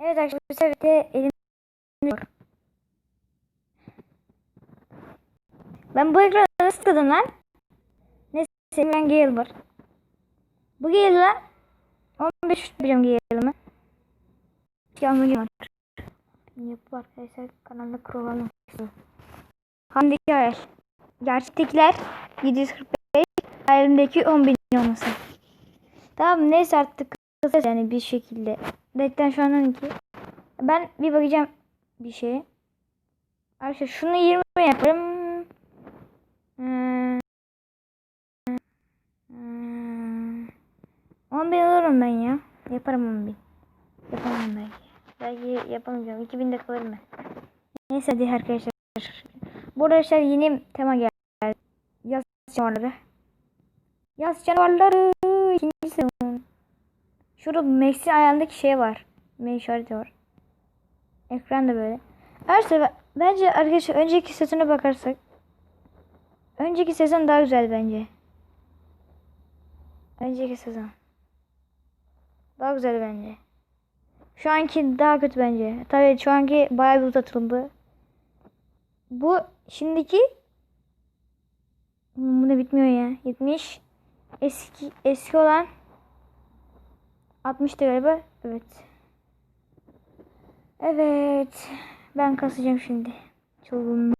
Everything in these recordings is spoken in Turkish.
Evet arkadaşlar bu de elim Ben bu ekrana nasıl tıkladım lan? Neyse ben Gale var. Bu Gale'la 15 biliyorum Gale'ımı. Yalnız var. Yapı arkadaşlar kanalda kuralım. Handaki hayal. Gerçektekiler 745 hayalimdeki 10 bin olması. Tamam neyse artık kısa yani bir şekilde. Detten şu an 12. Ben bir bakacağım bir şeye. Arkadaşlar şunu 20 yaparım. Hmm. Hmm. 10 bin olurum ben ya. Yaparım 10 bin. Yapamam belki. Belki yapamayacağım. 2000 de kalırım ben. Neyse hadi arkadaşlar. Bu arkadaşlar yeni tema geldi. Yaz canavarları. Yaz canavarları. İkinci. Şurada Max'in ayağındaki şey var. M işareti var. Ekran da böyle. Arkadaşlar bence arkadaşlar önceki sezona bakarsak önceki sezon daha güzel bence. Önceki sezon. Daha güzel bence. Şu anki daha kötü bence. Tabii şu anki bayağı bir uzatıldı. Bu şimdiki bu da bitmiyor ya. 70 eski eski olan 60'tı galiba. Evet. Evet. Ben kasacağım şimdi. Çılgınlığa.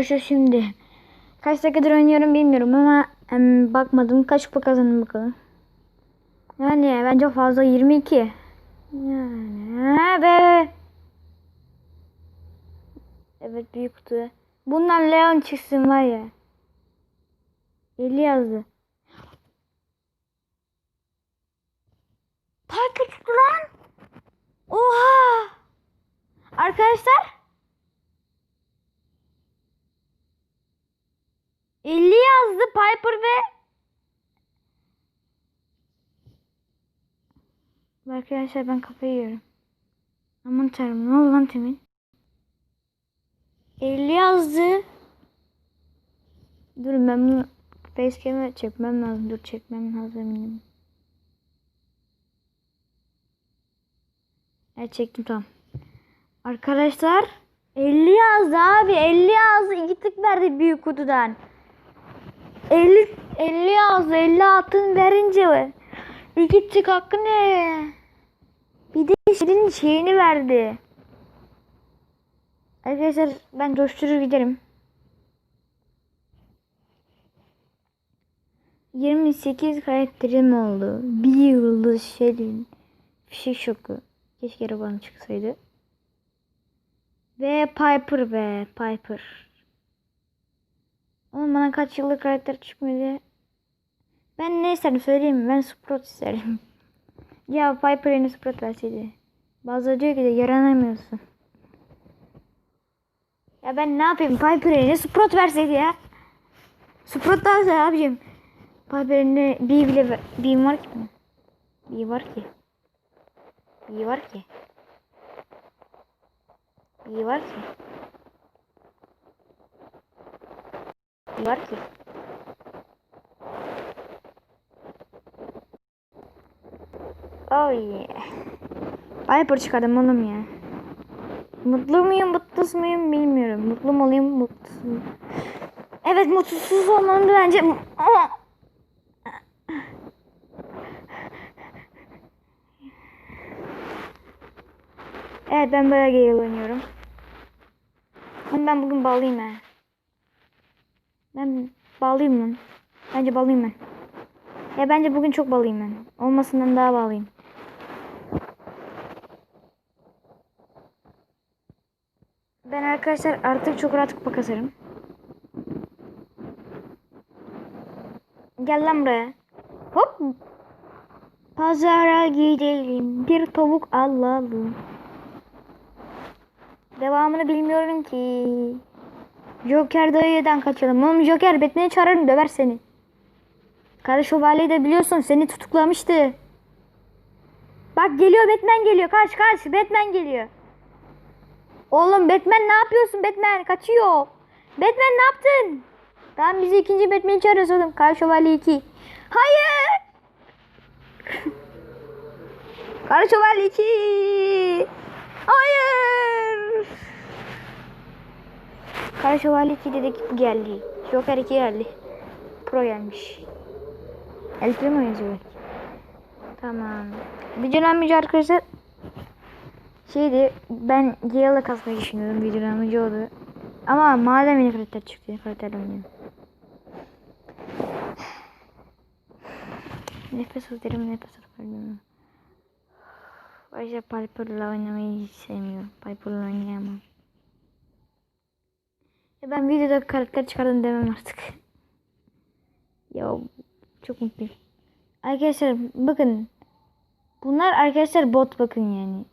Arkadaşlar şimdi kaç dakikadır oynuyorum bilmiyorum ama em, bakmadım. Kaç kupa kazandım bakalım. Yani bence fazla 22. Yani be. Evet büyük kutu. Bundan Leon çıksın var ya. 50 yazdı. Piper çıktı lan. Oha. Arkadaşlar. 50 yazdı Piper ve Arkadaşlar ben kafayı yiyorum. Aman tanrım ne oldu lan temin? 50 yazdı. Durun ben bunu facecam'e çekmem lazım. Dur çekmem lazım eminim. Evet çektim tamam. Arkadaşlar 50 yazdı abi 50 yazdı. İki tık verdi büyük kutudan. 50 50 yazdı 50 altın verince tık hakkı ne? Bir de senin şeyini verdi. Arkadaşlar ben coşturur giderim. 28 karakterim oldu. Bir yıldız Şelin. Fişek şoku. Keşke bana çıksaydı. Ve Piper be Piper. Oğlum bana kaç yıllık karakter çıkmadı. Ben ne isterim söyleyeyim mi? Ben Sprout isterim. ya Piper yeni Sprout verseydi. Bazıları diyor ki de yaranamıyorsun. Ya ben ne yapayım? Piper yeni Sprout verseydi ya. Sprout daha güzel abicim. Piper'in ne bir bile bir var ki? Bir var ki. Bir var ki. Bir var ki. Var ki. Oh yeah. Piper çıkardım oğlum ya. Mutlu muyum, mutsuz muyum bilmiyorum. Mutlu mu olayım, mutsuz muyum? Evet, mutsuz olmam da bence. Evet ben böyle Gale oynuyorum. Ben bugün bağlıyım ha. Ben bağlıyım lan. Bence bağlıyım ben. Ya bence bugün çok bağlıyım ben. Olmasından daha bağlıyım. Ben arkadaşlar artık çok rahat kupa kasarım. Gel lan buraya. Hop. Pazara gidelim. Bir tavuk alalım. Devamını bilmiyorum ki. Joker dayıdan kaçalım. Oğlum Joker Batman'i çağırırım döver seni. Kara şövalyeyi de biliyorsun seni tutuklamıştı. Bak geliyor Batman geliyor. Kaç kaç Batman geliyor. Oğlum Batman ne yapıyorsun Batman? Kaçıyor. Batman ne yaptın? Tamam bizi ikinci Batman'i çağırıyoruz oğlum. Kara şövalye 2. Hayır. Kara şövalye 2. Hayır. Kara Şövalye 2 dedik geldi. Joker 2 geldi. Pro gelmiş. El Primo yazıyor. Tamam. Videolanmayacak arkadaşlar. Şeydi ben Gale'la kasmayı düşünüyorum. Videolanmacı oldu. Ama madem yeni karakter çıktı. Yeni karakterle oynuyorum. Nefes al derim nefes al bilmiyorum. Ayrıca Piper'la oynamayı hiç sevmiyorum. Piper'la oynayamam. Ya ben videoda karakter çıkardım demem artık. Ya çok mutluyum. Arkadaşlar bakın. Bunlar arkadaşlar bot bakın yani.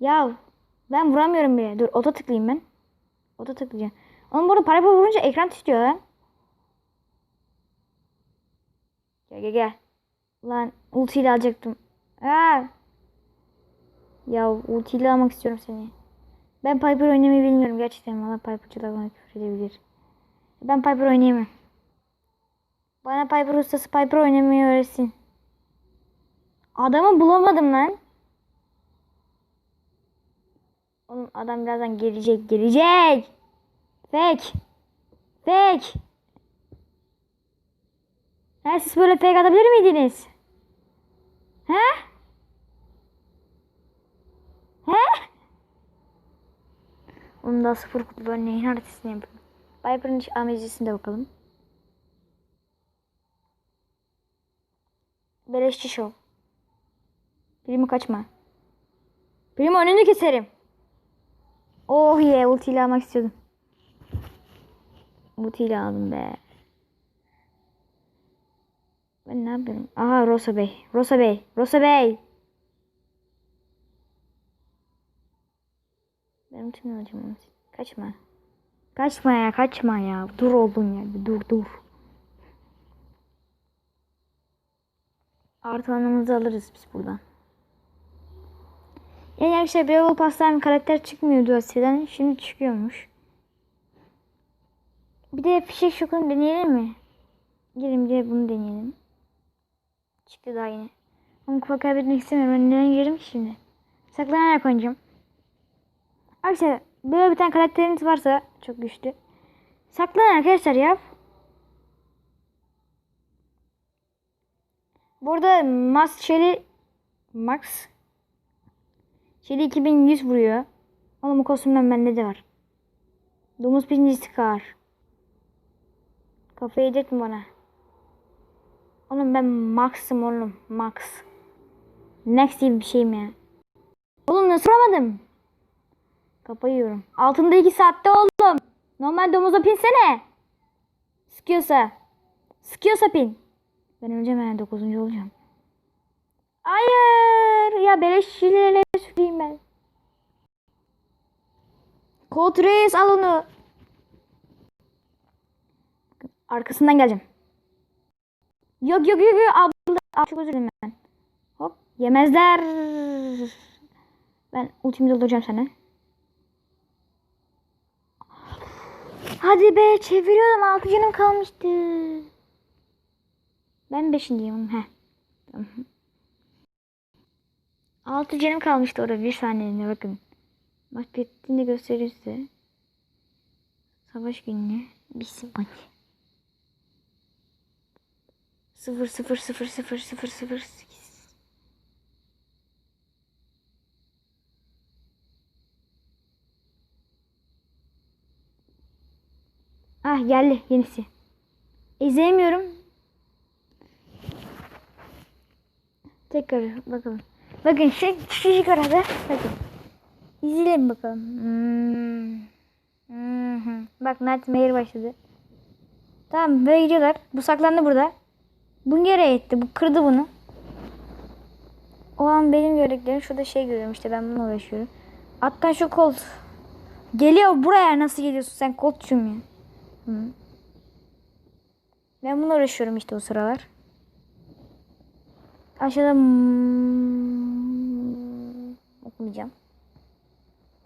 Ya ben vuramıyorum bile. Dur oto tıklayayım ben. Oto tıklayacağım. Onun burada Piper vurunca ekran tutuyor lan. Gel gel gel. Lan ultiyle alacaktım. Aa. Ya ultiyle almak istiyorum seni. Ben Piper oynamayı bilmiyorum gerçekten. Valla Piper'cılar bana küfür edebilir. Ben Piper oynayamam. Bana Piper ustası Piper oynamayı öğretsin. Adamı bulamadım lan. Oğlum adam birazdan gelecek gelecek. Fake. Fake. Ha, siz böyle fake atabilir miydiniz? He? Onu da sıfır kutu ben neyin haritasını yapıyorum. Viper'ın amecesine bakalım. Beleşçi şov. Primo kaçma. Primo önünü keserim. Oh yeah ultiyle almak istiyordum. Ultiyle aldım be. Ben ne yapıyorum? Aha Rosa Bey. Rosa Bey. Rosa Bey. Ben ultimi alacağım. Kaçma. Kaçma ya kaçma ya. Dur oğlum ya. Dur dur. Artı anamızı alırız biz buradan. Yani arkadaşlar Brawl Pass'tan karakter çıkmıyordu eskiden. Şimdi çıkıyormuş. Bir de fişek şokunu deneyelim mi? Gelin bir de bunu deneyelim. Çıktı daha yine. Ama kupa kaybetmek istemiyorum. Ben neden girdim ki şimdi? Saklanarak oynayacağım. Arkadaşlar böyle bir tane karakteriniz varsa çok güçlü. Saklanın arkadaşlar ya. Burada Max Shelly Max Shelly 2100 vuruyor. Oğlum bu kostümden bende de var. Domuz pincisi kar. Kafayı yedirtme bana. Oğlum ben Max'ım oğlum. Max. Next gibi bir şeyim ya. Oğlum nasıl vuramadım? Kafayı yiyorum. Altında iki saatte oğlum. Normal domuza pinsene. Sıkıyorsa. Sıkıyorsa pin. Ben öleceğim yani 9. olacağım. Hayır. Ya beleş şileyle süreyim ben. Colt Reis al onu. Arkasından geleceğim. Yok yok yok yok. Abla, ab, çok özür dilerim ben. Hop. Yemezler. Ben ultimi dolduracağım sana. Hadi be çeviriyorum. Altı canım kalmıştı. Ben beşinciyim. Heh. Altı canım kalmıştı orada bir saniyeliğine bakın. Maç bittiğinde göstereyim size. Savaş günü. Bitsin maç. Sıfır sıfır sıfır sıfır sıfır sıfır Ah geldi yenisi. İzleyemiyorum. Tekrar bakalım. Bakın şu küçücük arada bakın. İzleyelim bakalım. Hmm. Hı. Bak Nightmare başladı. Tamam böyle gidiyorlar. Bu saklandı burada. Bu nereye gitti? Bu kırdı bunu. O an benim gördüklerim şurada şey görüyorum işte ben bununla uğraşıyorum. Attan şu kolt. Geliyor buraya nasıl geliyorsun sen koltçum ya. Hı. Ben bununla uğraşıyorum işte o sıralar. Aşağıda hmm, okumayacağım.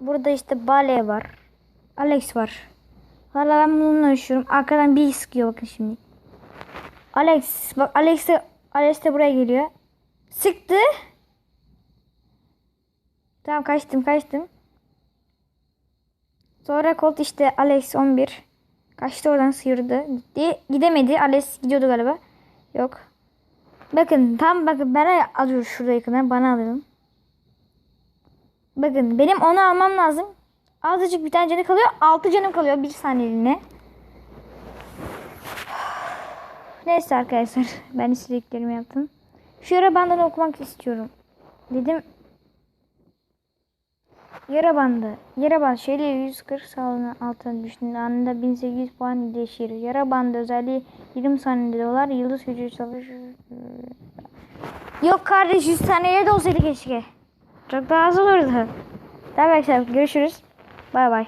Burada işte Bale var. Alex var. Hala ben bununla uğraşıyorum. Arkadan bir sıkıyor bakın şimdi. Alex bak Alex de Alex de buraya geliyor. Sıktı. Tamam kaçtım kaçtım. Sonra Colt işte Alex 11. Kaçtı oradan sıyırdı. Gitti. Gidemedi. Alex gidiyordu galiba. Yok. Bakın tam bakın bana alıyor şurada yakına. Bana alıyorum. Bakın benim onu almam lazım. Azıcık bir tane canı kalıyor. Altı canım kalıyor bir saniyeliğine. Neyse arkadaşlar. Ben istediklerimi yaptım. Şu yara bandını okumak istiyorum. Dedim. Yara bandı. Yara bandı şeyle 140 sağlığına altına düştüğünde anında 1800 puan değişir. Yara bandı özelliği 20 saniyede dolar. Yıldız gücü savaş. Yok kardeş 100 saniyede de olsaydı keşke. Çok daha az olurdu. Tamam arkadaşlar görüşürüz. Bay bay.